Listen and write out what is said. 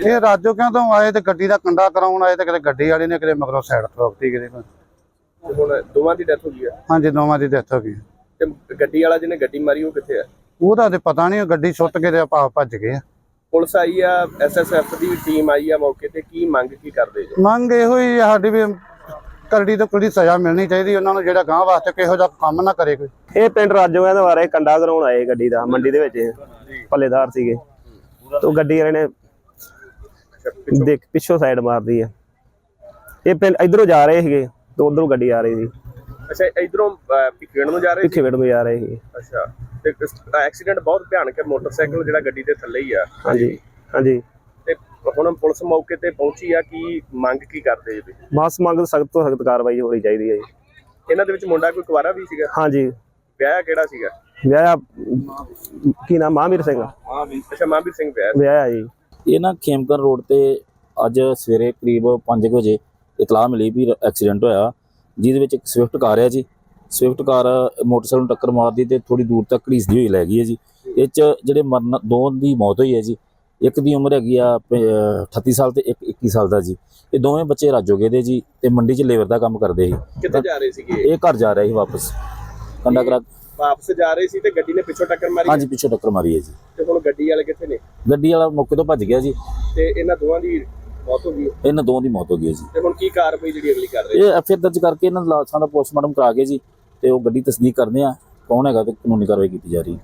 ਇਹ ਰਾਜੋ ਕਿਉਂ ਤੋਂ ਆਏ ਤੇ ਗੱਡੀ ਦਾ ਕੰਡਾ ਕਰਾਉਣ ਆਏ ਤੇ ਕਿਤੇ ਗੱਡੀ ਵਾਲੇ ਨੇ ਕਿਤੇ ਮਗਰੋਂ ਸਾਈਡ ਠੋਕਤੀ ਕਿਤੇ ਹੁਣ ਦੋਵਾਂ ਦੀ ਡੈਥ ਹੋ ਗਈ ਹੈ ਹਾਂਜੀ ਦੋਵਾਂ ਦੀ ਡੈਥ ਹੋ ਗਈ। ਤੇ ਗੱਡੀ ਵਾਲਾ ਜਿਹਨੇ ਗੱਡੀ ਮਾਰੀ ਉਹ ਕਿੱਥੇ ਹੈ ਉਹਦਾ ਤੇ ਪਤਾ ਨਹੀਂ ਗੱਡੀ ਸੁੱਟ ਕੇ ਤੇ ਆਪਾਂ ਭੱਜ ਗਏ ਆ। ਪੁਲਿਸ ਆਈ ਆ ਐਸਐਸਐਫ ਦੀ ਟੀਮ ਆਈ ਆ ਮੌਕੇ ਤੇ ਕੀ ਮੰਗ ਕੀ ਕਰਦੇ ਜੀ? ਮੰਗ ਇਹੋ ਹੀ ਆ ਸਾਡੀ ਵੀ ਕਰੜੀ ਤੋਂ ਕੁੜੀ ਸਜ਼ਾ ਮਿਲਣੀ ਚਾਹੀਦੀ ਉਹਨਾਂ ਨੂੰ ਜਿਹੜਾ ਗਾਂ ਵਾਸਤੇ ਕਿਹੋ ਜਿਹਾ ਕੰਮ ਨਾ ਕਰੇ ਕੋਈ। ਇਹ ਪਿੰਡ ਰਾਜੋਆਂ ਦੇ ਬਾਰੇ ਕੰਡਾ ਕਰਾਉਣ ਆਏ ਗੱਡੀ ਦਾ ਮੰਡੀ ਦੇ ਵਿੱਚ ਪੱਲੇਦਾਰ ਸੀਗੇ। ਤੋਂ ਗੱਡੀ ਵਾਲੇ ਨੇ ਦੇਖ ਪਿੱਛੋਂ ਸਾਈਡ ਮਾਰਦੀ ਆ। ਇਹ ਪਿੰਡ ਇਧਰੋਂ ਜਾ ਰਹੇ ਸੀਗੇ ਤੇ ਉਧਰੋਂ ਗੱਡੀ ਆ ਰਹੀ ਸੀ। ਅੱਛਾ ਇਧਰੋਂ ਪਿੱਛੇੜ ਨੂੰ ਜਾ ਰਹੇ ਸੀ? ਨੂੰ ਜਾ ਰਹੇ ਸੀ। ਅੱਛਾ ਤੇ ਐਕਸੀਡੈਂਟ ਬਹੁਤ ਭਿਆਨਕ ਹੈ ਮੋਟਰਸਾਈਕਲ ਜਿਹੜਾ ਗੱਡੀ ਦੇ ਥੱਲੇ ਹੀ ਆ। ਹਾਂਜੀ ਹਾਂਜੀ। ਤੇ ਹੁਣ ਪੁਲਿਸ ਮੌਕੇ ਤੇ ਪਹੁੰਚੀ ਆ ਕੀ ਮੰਗ ਕੀ ਕਰਦੇ ਜੀ? ਮਾਸ ਮੰਗ ਸਖਤ ਤੋਂ ਸਖਤ ਕਾਰਵਾਈ ਹੋਣੀ ਚਾਹੀਦੀ ਹੈ ਜੀ। ਇਹਨਾਂ ਦੇ ਵਿੱਚ ਮੁੰਡਾ ਕੋਈ ਕੁਵਾਰਾ ਵੀ ਸੀਗਾ? ਹਾਂਜੀ। ਵਿਆਹ ਕਿਹੜਾ ਸੀਗਾ? ਵਿਆਹ ਕੀ ਨਾਮ? ਮਹਾਂਵੀਰ ਸਿੰਘ। ਅੱਛਾ ਮਹਾਂਵੀਰ ਸਿੰਘ ਵਿਆਹ ਵਿਆਹ ਜੀ। ਇਹ ਨਾ ਖੇਮਕਰ ਰੋਡ ਤੇ ਅੱਜ ਸਵੇਰੇ ਕਰੀਬ 5 ਵਜੇ ਇਤਲਾਹ ਮਿਲੀ ਵੀ ਐਕਸੀਡੈਂਟ ਹੋਇਆ ਜਿਹਦੇ ਵਿੱਚ ਇੱਕ ਸਵਿਫਟ ਕਾਰ ਹੈ ਜੀ। ਸਵਿਫਟ ਕਾਰ ਮੋਟਰਸਾਈਕਲ ਨੂੰ ਟੱਕਰ ਮਾਰਦੀ ਤੇ ਥੋੜੀ ਦੂਰ ਤੱਕ ਘੜੀਸਦੀ ਹੋਈ ਲੈ ਗਈ ਹੈ ਜੀ। ਇਹ ਚ ਜਿਹੜੇ ਮਰਨ ਦੋ ਦੀ ਮੌਤ ਹੋਈ ਹੈ ਜੀ। ਇੱਕ ਦੀ ਉਮਰ ਹੈਗੀ ਆ ਪ- ਅਹ 38 ਸਾਲ ਤੇ ਇੱਕ 21 ਸਾਲ ਦਾ ਜੀ। ਇਹ ਦੋਵੇਂ ਬੱਚੇ ਰਾਜੋਗੇ ਦੇ ਜੀ ਤੇ ਮੰਡੀ 'ਚ ਲੇਬਰ ਦਾ ਕੰਮ ਕਰਦੇ ਸੀ। ਕਿੱਥੇ ਜਾ ਰਹੇ ਸੀਗੇ? ਇਹ ਘਰ ਜਾ ਰਹੇ ਸੀ ਵਾਪਸ। ਕੰਡਾ ਕਰਾ ਵਾਪਸ ਜਾ ਰਹੇ ਸੀ ਤੇ ਗੱਡੀ ਨੇ ਪਿੱਛੋਂ ਟੱਕਰ ਮਾਰੀ? ਹਾਂਜੀ ਪਿੱਛੇ ਟੱਕਰ ਮਾਰੀ ਹੈ ਜੀ। ਤੇ ਹੁਣ ਗੱਡੀ ਵਾਲੇ ਕਿੱਥੇ ਨੇ? ਗੱਡੀ ਵਾਲਾ ਮੌਕੇ ਤੋਂ ਭੱਜ ਗਿਆ ਜੀ। ਤੇ ਇਹਨਾਂ ਦੋਵਾਂ ਦੀ ਮੌਤ ਹੋ ਗਈ? ਇਹਨਾਂ ਦੋਵਾਂ ਦੀ ਮੌਤ ਹੋ ਗਈ ਹੈ ਜੀ। ਤੇ ਹੁਣ ਕੀ ਕਾਰਵਾਈ ਜਿਹੜੀ ਅਗਲੀ ਕਰ ਰਹੇ ਇਹ ਐਫਆਰ ਦਰਜ ਕਰਕੇ ਇਹਨਾਂ ਦੀ ਲਾਸ਼ਾਂ ਦਾ ਪੋਸਟਮਾਰਟਮ ਕਰਾ ਕੇ ਜੀ ਤੇ ਉਹ ਗੱਡੀ ਤਸਦੀਕ ਕਰਦੇ ਆ। ਕੌਣ ਹੈਗਾ ਤੇ ਕਾਨੂੰਨੀ ਕਾਰਵਾਈ ਕੀਤੀ ਜਾ ਰਹੀ ਹੈ।